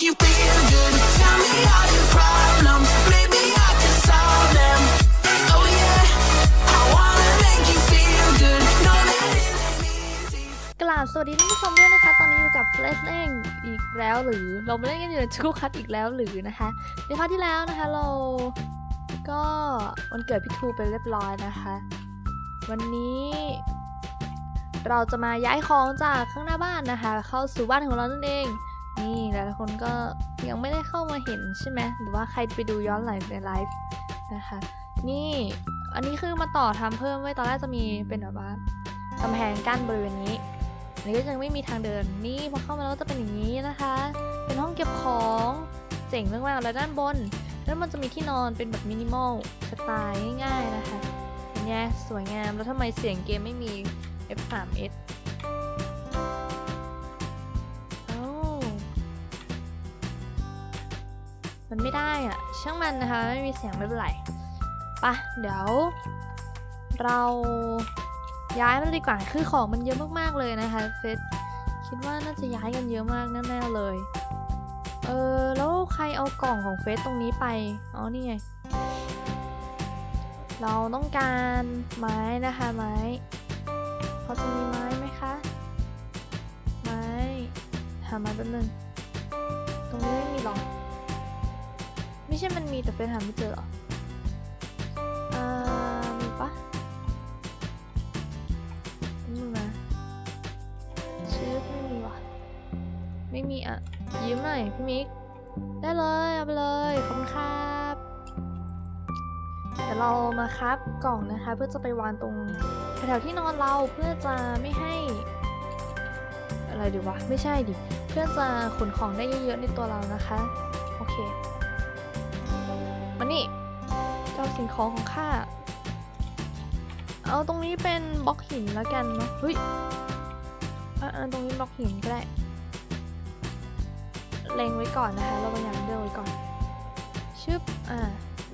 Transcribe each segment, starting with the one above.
สวัสดีท่านผู้ชมด้วยนะคะ ตอนนี้อยู่กับเฟลชเล่งอีกแล้วหรือเราไม่เล่นกันอยู่ในชูคัทอีกแล้วหรือนะคะในคราวที่แล้วนะคะเราก็วันเกิดพี่ทูไปเรียบร้อยนะคะ วันนี้ เราจะมาย้ายของจากข้างหน้าบ้านนะคะ เข้าสู่บ้านของเรานั่นเอง นี่หลายๆคนก็ยังไม่ได้เข้ามาเห็นใช่ไหมหรือว่าใครไปดูย้อนหลังในไลฟ์นะคะ นี่อันนี้คือมาต่อทำเพิ่มไว้ตอนแรกจะมีเป็นแบบว่ากำแพงกั้นบริเวณนี้อันนี้ก็ยังไม่มีทางเดินนี่พอเข้ามาแล้วก็จะเป็นอย่างนี้นะคะ เป็นห้องเก็บของเจ๋งมากๆแล้วด้านบนแล้วมันจะมีที่นอนเป็นแบบมินิมอลสไตล์ง่ายๆนะคะเป็นไงสวยงามแล้วทำไมเสียงเกมไม่มี F3S มันไม่ได้อะช่างมันนะคะ ไม่มีเสียงไม่เป็นไรไปะเดี๋ยว เราย้ายมันดีกว่าคือของมันเยอะมากๆเลยนะคะเฟสคิดว่าน่าจะย้ายกันเยอะมากแน่ๆเลย เออแล้วใครเอากล่องของเฟสตรงนี้ไป อ๋อนี่ไง เราต้องการไม้นะคะไม้พอจะมีไม้ไหมคะ ไม้ หาม้แป๊บนึง ตรงนี้ไม่มีหรอ ไม่ใช่มันมีแต่เฟสหาไม่เจอหรออ่ามีปะมึงนะชื่อไม่มีว่ะไม่มีอะ ยืมหน่อยพี่มิก ได้เลย เอาไปเลย ขอบคุณครับเดี๋ยวเรามาครับกล่องนะคะ เพื่อจะไปวางตรงแถวที่นอนเราเพื่อจะไม่ให้ อะไรดีวะ ไม่ใช่ดิ เพื่อจะขนของได้เยอะๆในตัวเรานะคะ โอเค สิ่งของของข้า เอาตรงนี้เป็นบล็อกหินแล้วกันเนาะเฮ้ยอะอะตรงนี้บล็อกหินก็ได้เล็งไว้ก่อนนะคะ เราพยายามเลือกไว้ก่อน ชึบ อ่า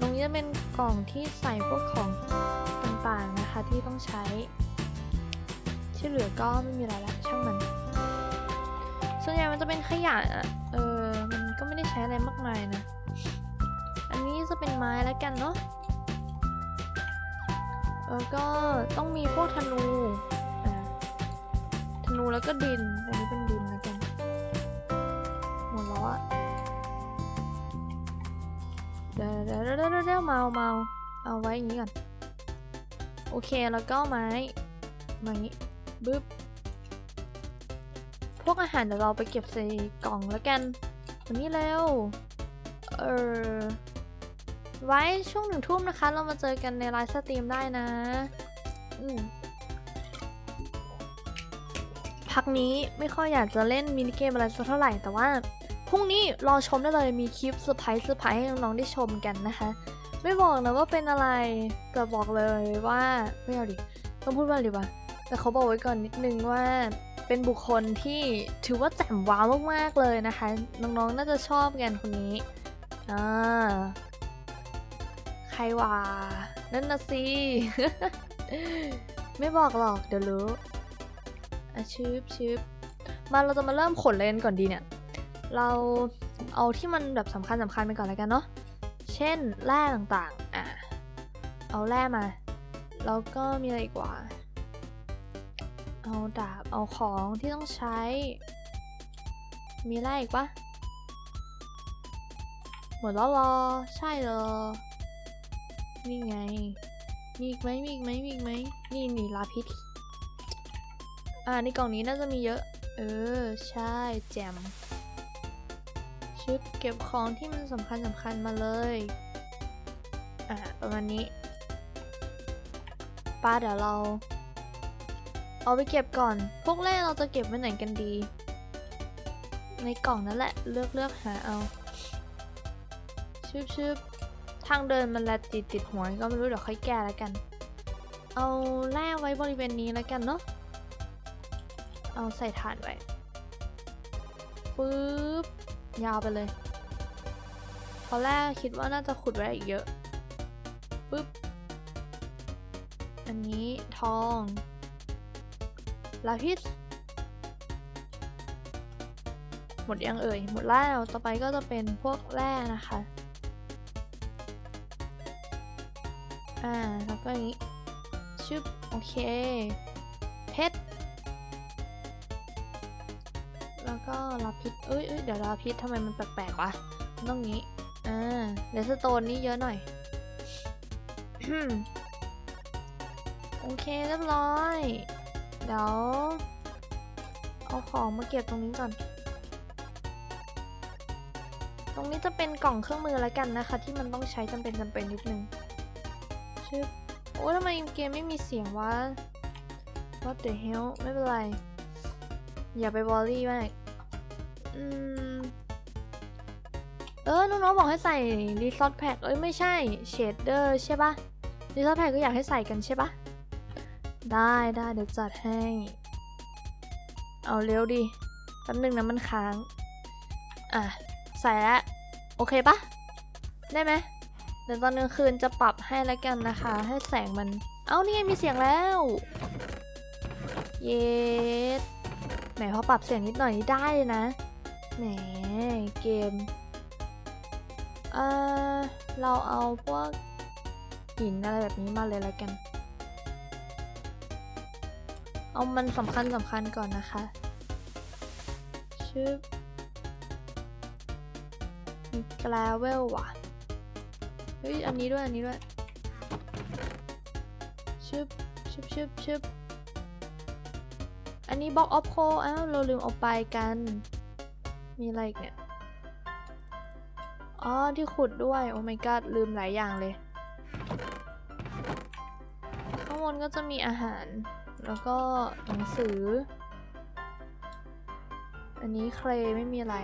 ตรงนี้จะเป็นกล่องที่ใส่พวกของต่างๆนะคะที่ต้องใช้ ที่เหลือก็ไม่มีอะไรละช่างมัน ส่วนใหญ่มันจะเป็นขยะอะเออ มันก็ไม่ได้ใช้อะไรมากมายนะ อันนี้จะเป็นไม้แล้วกันเนาะ แล้วก็ต้องมีพวกธนูธนูแล้วก็ดิน อันนี้เป็นดินแล้วกันหัวล้ออะเดี๋ยวเดี๋ยวเดี๋ยวเดี๋ยวเมาเมาเอาไว้อย่างนี้ก่อน โอเค แล้วก็ไม้มาอย่างนี้บึ๊บ พวกอาหารเดี๋ยวเราไปเก็บใส่กล่องแล้วกันวันนี้เร็วเออ ไว้ช่วงหนึ่งทุ่มนะคะ เรามาเจอกันในไลฟ์สตรีมได้นะพักนี้ไม่ค่อยอยากจะเล่นมินิเกมอะไรสักเท่าไหร่แต่ว่าพรุ่งนี้รอชมได้เลยมีคลิปเซอร์ไพรส์เซอร์ไพรส์ให้น้องๆได้ชมกันนะคะ ไม่บอกนะว่าเป็นอะไรแต่บอกเลยว่าไม่เอาดิต้องพูดว่าอะไรดีวะแต่เขาบอกไว้ก่อนนิดนึงว่าเป็นบุคคลที่ถือว่าแจ่มว้าวมากๆเลยนะคะ น้องๆน่าจะชอบกันคนนี้อ่า ใครวะนั่นนะสิ ไม่บอกหรอกเดี๋ยวรู้อะชืบชืบมาเราจะมาเริ่มขนเลนก่อนดีเนี่ย เราเอาที่มันแบบสำคัญสำคัญไปก่อนแล้วกันเนาะ เช่นแร่ต่างๆ อะ เอาแร่มา แล้วก็มีอะไรอีกว่าเอาดาบ เอาของที่ต้องใช้ มีอะไรอีกปะหมดแล้วรอ ใช่เหรอ นี่ไง มีอีกไหมมีอีกไหมมีอีกไหมนี่นี่ลาพิษอ่าในกล่องนี้น่าจะมีเยอะ เออ ใช่แจมชึบเก็บของที่มันสำคัญสำคัญมาเลย อ่าประมาณนี้ป้าเดี๋ยวเรา เอาไปเก็บก่อน พวกแรกเราจะเก็บไว้ไหนกันดี ในกล่องนั่นแหละ เลือกเลือกหาเอาชึบชึบ ทางเดินมันแลติดติดหัวก็ไม่รู้เดี๋ยวค่อยแก้แล้วกัน เอาแร่ไว้บริเวณนี้แล้วกันเนาะ เอาใส่ถ่านไว้ ปึ๊บ ยาวไปเลยตอนแรกคิดว่าน่าจะขุดไว้อีกเยอะ ปึ๊บ อันนี้ทองลาพิษหมดยังเอ่ย หมดแล้ว ต่อไปก็จะเป็นพวกแร่นะคะ อ่า แล้วก็อย่างนี้ ชึบ โอเค เพชร แล้วก็ลาพิษเอ้ยเอ้ยเดี๋ยวลาพิษทำไมมันแปลกๆวะต้องงี้ อ่าเลสโตนนี่เยอะหน่อย โอเค เรียบร้อย เดี๋ยว เอาของมาเก็บตรงนี้ก่อน ตรงนี้จะเป็นกล่องเครื่องมือแล้วกันนะคะ ที่มันต้องใช้จำเป็นจำเป็นนิดนึง ชึบโอ้ทำไมเกมไม่มีเสียงวะ What the hell ไม่เป็นไร อย่าไปวอรี่มากอืมเออน้องๆบอกให้ใส่รีซอสแพ็กเอ้ยไม่ใช่เชดเดอร์ใช่ปะรีซอสแพ็กก็อยากให้ใส่กันใช่ปะได้ได้เดี๋ยวจัดให้ เอาเร็วดิแป๊บนึงนะมันค้าง อะ ใส่แล้ว โอเคปะได้ไหม เดี๋ยวตอนกลางคืนจะปรับให้แล้วกันนะคะ ให้แสงมัน เอ้านี่มีเสียงแล้ว เย็ดแหมพอปรับเสียงนิดหน่อยนี่ได้เลยนะแหมเกมเออเราเอาพวกหินอะไรแบบนี้มาเลยแล้วกัน เอามันสำคัญสำคัญก่อนนะคะชึบมีกราเวลว่ะ ฮ้ย อันนี้ด้วย อันนี้ด้วย ชึบ ชึบชึบชึบอันนี้บล็อกออฟโคอ้าว เราลืมเอาไปกัน มีอะไรอีกเนี่ย อ๋อ ที่ขุดด้วย โอ้ my god ลืมหลายอย่างเลย ข้างบนก็จะมีอาหาร แล้วก็หนังสือ อันนี้เคลไม่มีอะไร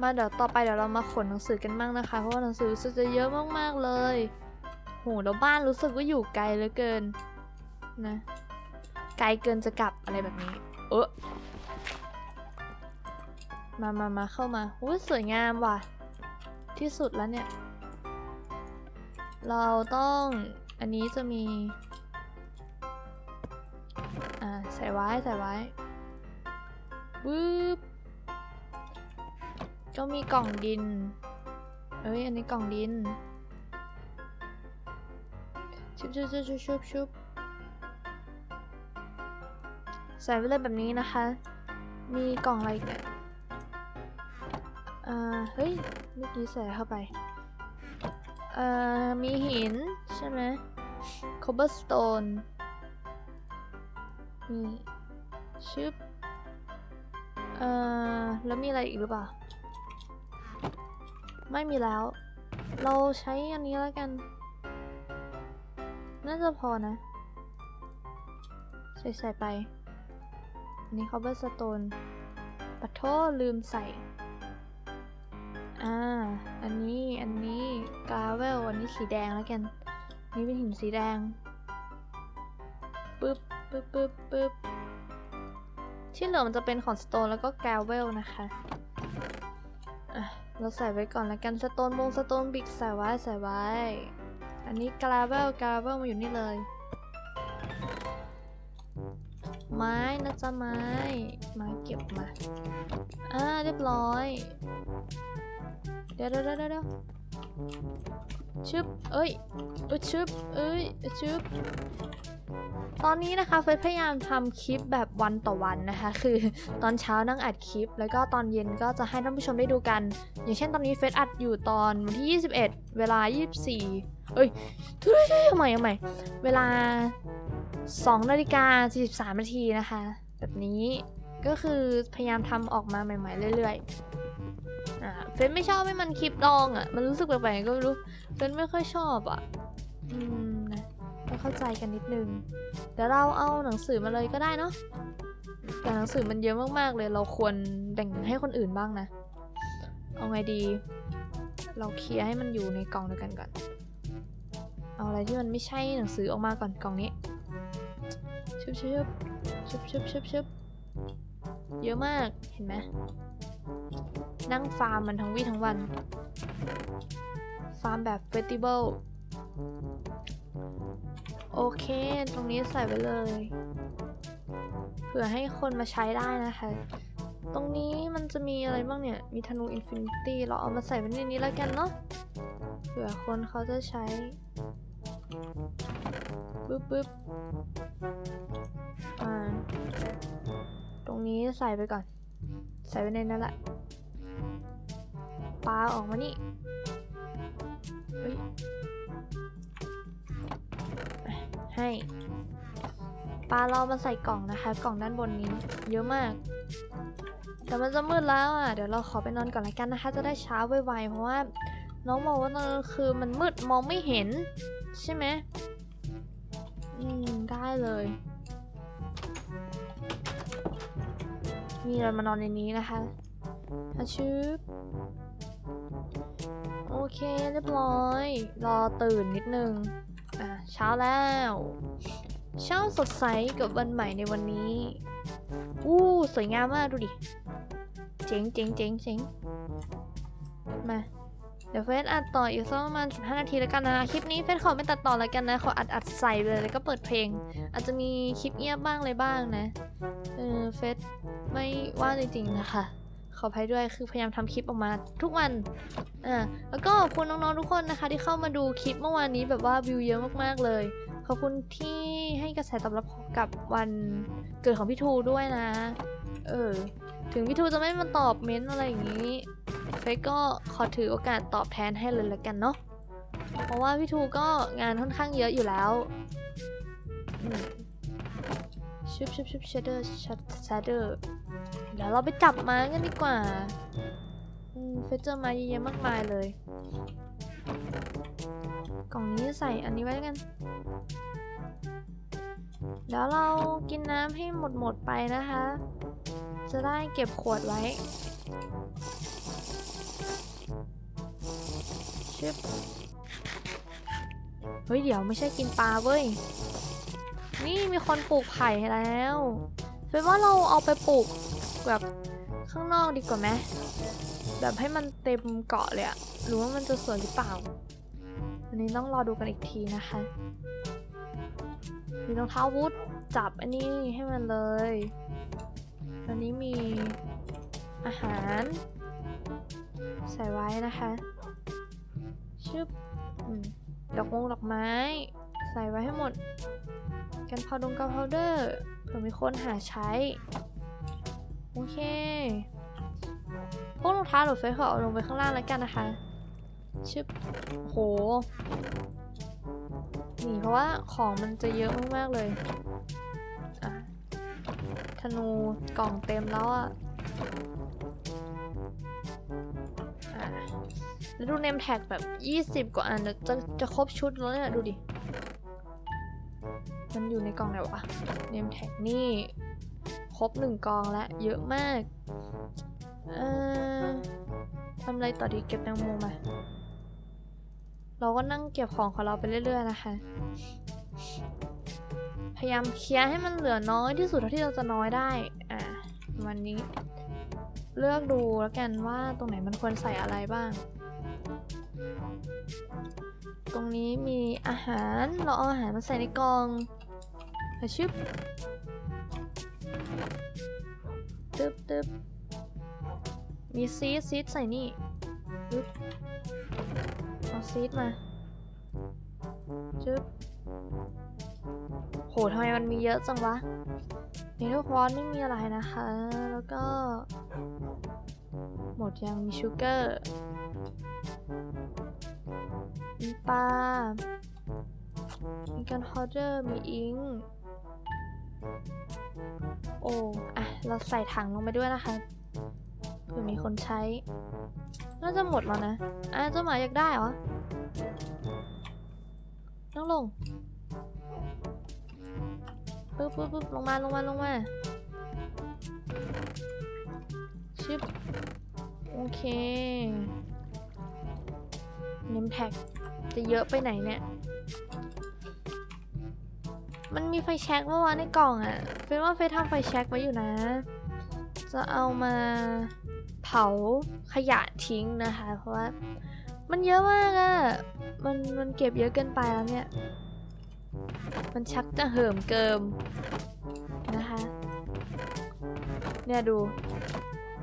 มาเดี๋ยวต่อไปเดี๋ยวเรามาขนหนังสือกันบ้างนะคะ เพราะว่าหนังสือรู้สึกจะเยอะมากๆเลย โหแล้วบ้านรู้สึกว่าอยู่ไกลเหลือเกินนะ ไกลเกินจะกลับอะไรแบบนี้ เออมามามาเข้ามาอุ้ยสวยงามว่ะ ที่สุดแล้วเนี่ย เราต้องอันนี้จะมี อ่า ใส่ไว้ ใส่ไว้วืบ ก็มีกล่องดิน เอ้ย อันนี้กล่องดิน ชุบชุบชุบชุบชุบชุบใส่ไว้เลยแบบนี้นะคะ มีกล่องอะไรเนี่ยอ่าเฮ้ย เมื่อกี้ใส่เข้าไป เอ่อ มีหิน ใช่ไหม cobblestone นี่ชึบเอ่อ แล้วมีอะไรอีกหรือเปล่า ไม่มีแล้ว เราใช้อันนี้แล้วกัน น่าจะพอนะ ใส่ใส่ไป อันนี้ cobblestone ปะโทลืมใส่ อ่า อันนี้ อันนี้กาเวลอันนี้สีแดงแล้วกัน นี่เป็นหินสีแดง ปึ๊บ ปึ๊บปึ๊บปึ๊บที่เหลือมันจะเป็นของสโตนแล้วก็กาเวลนะคะ เราใส่ไว้ก่อนแล้วกันสโตนบงสโตนบิกใส่ไว้ใส่ไว้ อันนี้กาเวลกาเวลมาอยู่นี่เลย ไม้นะจ๊ะไม้ ไม้เก็บมา อ่าเรียบร้อย เดี๋ยวเดี๋ยวเดี๋ยวเดี๋ยว ชึบ เอ้ยเอ้ยชึบ เอ้ยชึบ ตอนนี้นะคะเฟซพยายามทำคลิปแบบวันต่อวันนะคะ คือตอนเช้านั่งอัดคลิป แล้วก็ตอนเย็นก็จะให้ท่านผู้ชมได้ดูกัน อย่างเช่นตอนนี้เฟซอัดอยู่ตอนวันที่ 21 เวลา 24 เอ้ยทุยทำไมทำไม เวลา2นาฬิกา43นาทีนะคะ แบบนี้ก็คือพยายามทำออกมาใหม่ ๆ เรื่อย ๆ อ่าเฟนไม่ชอบให้มันคลิปดองอะ่ะ มันรู้สึกแปลกๆก็ไม่รู้ เฟนไม่ค่อยชอบอะ่ะ อืมนะต้องเข้าใจกันนิดนึง เดี๋ยวเราเอาหนังสือมาเลยก็ได้เนาะ แต่หนังสือมันเยอะมากๆเลย เราควรแบ่งให้คนอื่นบ้างนะ เอาไงดี เราเคลียร์ให้มันอยู่ในกล่องเดียวกันก่อน เอาอะไรที่มันไม่ใช่หนังสือออกมาก่อนกล่องนี้ชุบชุบชุบชุบชุบชุบเยอะมาก เห็นไหม นั่งฟาร์มมันทั้งวี่ทั้งวัน ฟาร์มแบบเฟสติวัลโอเค ตรงนี้ใส่ไปเลย เผื่อให้คนมาใช้ได้นะคะ ตรงนี้มันจะมีอะไรบ้างเนี่ย มีธนูอินฟินิตี้ เราเอามาใส่ไว้ในนี้แล้วกันเนาะ เผื่อคนเขาจะใช้ปึ๊บปึ๊บอ่า ตรงนี้ใส่ไปก่อน ใส่ไว้ในนั้นแหละ ปลาออกมานี่ให้ปลาเรามาใส่กล่องนะคะ กล่องด้านบนนี้ เยอะมาก แต่มันจะมืดแล้วอะ เดี๋ยวเราขอไปนอนก่อนละกันนะคะ จะได้เช้าไวๆเพราะว่า น้องบอกว่าตอนคืนมันมืดมองไม่เห็น ใช่ไหมอืมได้เลย มีเรามานอนในนี้นะคะ อาชืบโอเคเรียบร้อย รอตื่นนิดนึง อะ เช้าแล้ว เช้าสดใสกับวันใหม่ในวันนี้ อู้ สวยงามมากดูดิ เจ๋งเจ๋งเจ๋งเจ๋งมา เดี๋ยวเฟซอัดต่ออีกสักประมาณ 15 นาทีแล้วกันนะ คลิปนี้เฟซขอไม่ตัดต่อแล้วกันนะ ขออัดอัดใส่เลยแล้วก็เปิดเพลง อาจจะมีคลิปเงียบบ้างอะไรบ้างนะ เออเฟซไม่ว่างจริงๆนะคะ ขออภัยด้วยคือพยายามทำคลิปออกมาทุกวันอ่าแล้วก็ขอบคุณน้องๆทุกคนนะคะ ที่เข้ามาดูคลิปเมื่อวานนี้แบบว่าวิวเยอะมากๆเลย ขอบคุณที่ให้กระแสตอบรับกับวันเกิดของพี่ทูด้วยนะ เออถึงพี่ทูจะไม่มาตอบเม้นต์อะไรอย่างนี้เฟซก็ขอถือโอกาสตอบแทนให้เลยละกันเนาะเพราะว่าพี่ทูก็งานค่อนข้างเยอะอยู่แล้วชุบชุบชุบชเดอร์ชเดอร์ เดี๋ยวเราไปจับม้ากันดีกว่าเฟเจอร์มาเยอะแยะมากมายเลย กล่องนี้ใส่อันนี้ไว้กัน เดี๋ยวเรากินน้ำให้หมดหมดไปนะคะ จะได้เก็บขวดไว้ชึบเฮ้ย เดี๋ยวไม่ใช่กินปลาเว้ย นี่มีคนปลูกไผ่แล้ว เป็นว่าเราเอาไปปลูกแบบข้างนอกดีกว่าไหมแบบให้มันเต็มเกาะเลยอะหรือว่ามันจะสวยหรือเปล่า อันนี้ต้องรอดูกันอีกทีนะคะมีรองเท้าบูทจับอันนี้ให้มันเลยอันนี้มีอาหาร ใส่ไว้นะคะชึบอืมดอกมงดอกไม้ ใส่ไว้ให้หมด กันพาวดงกันพาวเดอร์ เผื่อมีคนหาใช้ โอเค พวกรองเท้าหรือเฟซขอเอาลงไปข้างล่างแล้วกันนะคะ ชึบโห นี่เพราะว่าของมันจะเยอะมากๆเลยอะธนูกล่องเต็มแล้วอะอะแล้วดูเนมแท็กแบบ 20 กว่าอันจะจะครบชุดแล้วเนี่ยดูดิ มันอยู่ในกล่องไหนวะเนมแท็กนี่ ครบหนึ่งกองแล้ว เยอะมาก เอ่อทำอะไรต่อดีเก็บแตงโมมาเราก็นั่งเก็บของของเราไปเรื่อย ๆ นะคะ พยายามเคลียร์ให้มันเหลือน้อยที่สุดเท่าที่เราจะน้อยได้ อะวันนี้ เลือกดูแล้วกันว่าตรงไหนมันควรใส่อะไรบ้าง ตรงนี้มีอาหาร เราเอาอาหารมาใส่ในกล่อง อะชึบตึ๊บตึ๊บมีซีดซีดใส่นี่ปึ๊บเอาซีดมาจึ๊บโหทำไมมันมีเยอะจังวะในทุกวอนไม่มีอะไรนะคะ แล้วก็ หมดยังมีชูเกอร์มีปลามีกันฮอเดอร์ มีอิงค์ โอ้อะเราใส่ถังลงไปด้วยนะคะเผื่อมีคนใช้ น่าจะหมดแล้วนะอะเจ้าหมาอยากได้เหรอ นั่งลงปึ๊บปึ๊บปึ๊บลงมาลงมาลงมาชิบโอเคเนมแท็กจะเยอะไปไหนเนี่ย มันมีไฟแช็กเมื่อวานในกล่องอะ่ะเฟยว่าเฟยทำไฟแช็กไว้อยู่นะ จะเอามาเผาขยะทิ้งนะคะ เพราะว่ามันเยอะมากอะ่ะ มันมันเก็บเยอะเกินไปแล้วเนี่ย มันชักจะเหิมเกิมนะคะ เนี่ยดู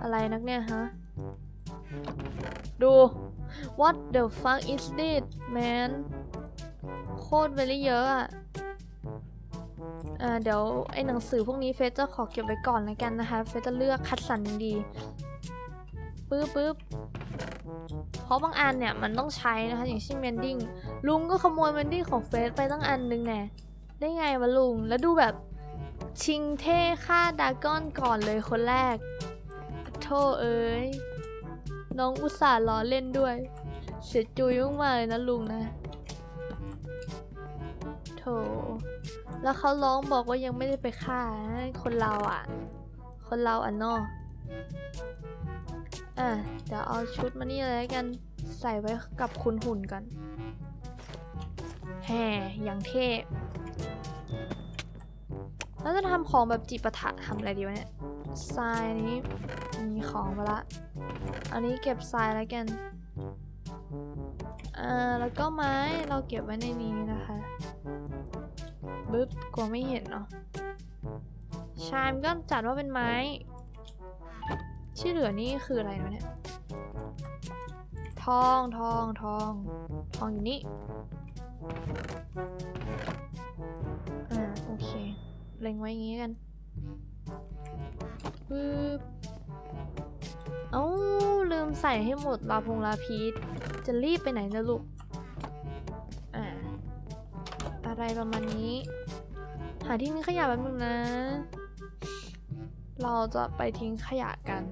อะไรนักเนี่ยฮะ ดู what the fuck is this man โคตรไปเลี่เยอะอะอ่า เดี๋ยวไอ้หนังสือพวกนี้เฟซจะขอเก็บไว้ก่อนแล้วกันนะคะ เฟซจะเลือกคัดสรรดีปึ๊บปึ๊บเพราะบางอันเนี่ยมันต้องใช้นะคะอย่างเช่นเมนดิ้งลุงก็ขโมยเมนดิ้งของเฟซไปตั้งอันนึงแน่ได้ไงวะลุงแล้วดูแบบชิงเท่ฆ่าดาก้อนก่อนเลยคนแรกโธ่เอ้ยน้องอุตส่าห์ล้อเล่นด้วย เสียจุยมากๆเลยนะลุงนะ แล้วเขาร้องบอกว่ายังไม่ได้ไปฆ่า คนเราอะ คนเราอะเนาะอะเดี๋ยวเอาชุดมานี่เลยกันใส่ไว้กับคุณหุ่นก่อนแห่อย่างเท่แล้วจะทำของแบบจิปาถะทำอะไรดีวะเนี่ยทรายนี้มีของไปละ อันนี้เก็บทรายแล้วกันอ่าแล้วก็ไม้เราเก็บไว้ในนี้นะคะ บึ๊บกลัวไม่เห็นเนาะชามก็จัดว่าเป็นไม้ ที่เหลือนี่คืออะไรวะเนี่ย ทองทองทอง ทองอยู่นี่ อ่า โอเค เล็งไว้อย่างงี้กันปึ๊บเอ้าลืมใส่ให้หมดลาพงลาพีชจะรีบไปไหนนะลูก อะไรประมาณนี้ หาที่ทิ้งขยะแป๊บนึงนะ เราจะไปทิ้งขยะกัน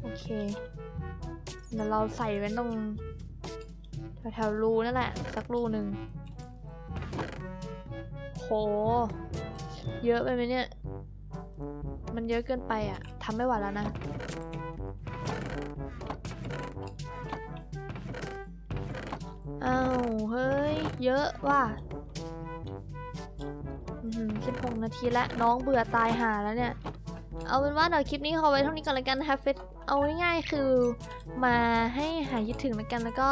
โอเค เดี๋ยวเราใส่ไว้ตรงแถวๆรูนั่นแหละ สักรูหนึ่งโห เยอะไปไหมเนี่ย มันเยอะเกินไปอะทำไม่ไหวแล้วนะ อ้าว เฮ้ย เยอะว่ะสิบหกนาทีแล้วน้องเบื่อตายหาแล้วเนี่ย เอาเป็นว่าเดี๋ยวคลิปนี้ขอไว้เท่านี้ก่อนละกันนะคะเฟซเอาง่ายๆคือ มาให้หายคิดถึงแล้วกันแล้วก็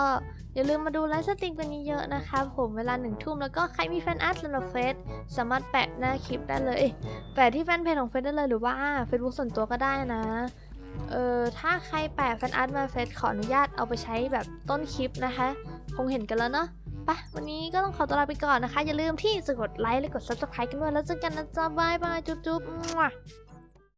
อย่าลืมมาดูไลฟ์สตรีมกันเยอะๆนะคะผมเวลาหนึ่งทุ่มแล้วก็ใครมีแฟนอาร์ตสำหรับเฟซสามารถแปะหน้าคลิปได้เลย แปะที่แฟนเพจของเฟซได้เลยหรือว่า Facebook ส่วนตัวก็ได้นะเออถ้าใครแปะแฟนอาร์ตมาเฟซขออนุญาตเอาไปใช้แบบต้นคลิปนะคะ คงเห็นกันแล้วเนาะปะวันนี้ก็ต้องขอตัวลาไปก่อนนะคะ อย่าลืมที่จะกดไลค์และกด subscribe กันด้วยแล้วเจอกันนะจ๊ะบายบายจุ๊บๆมั่ว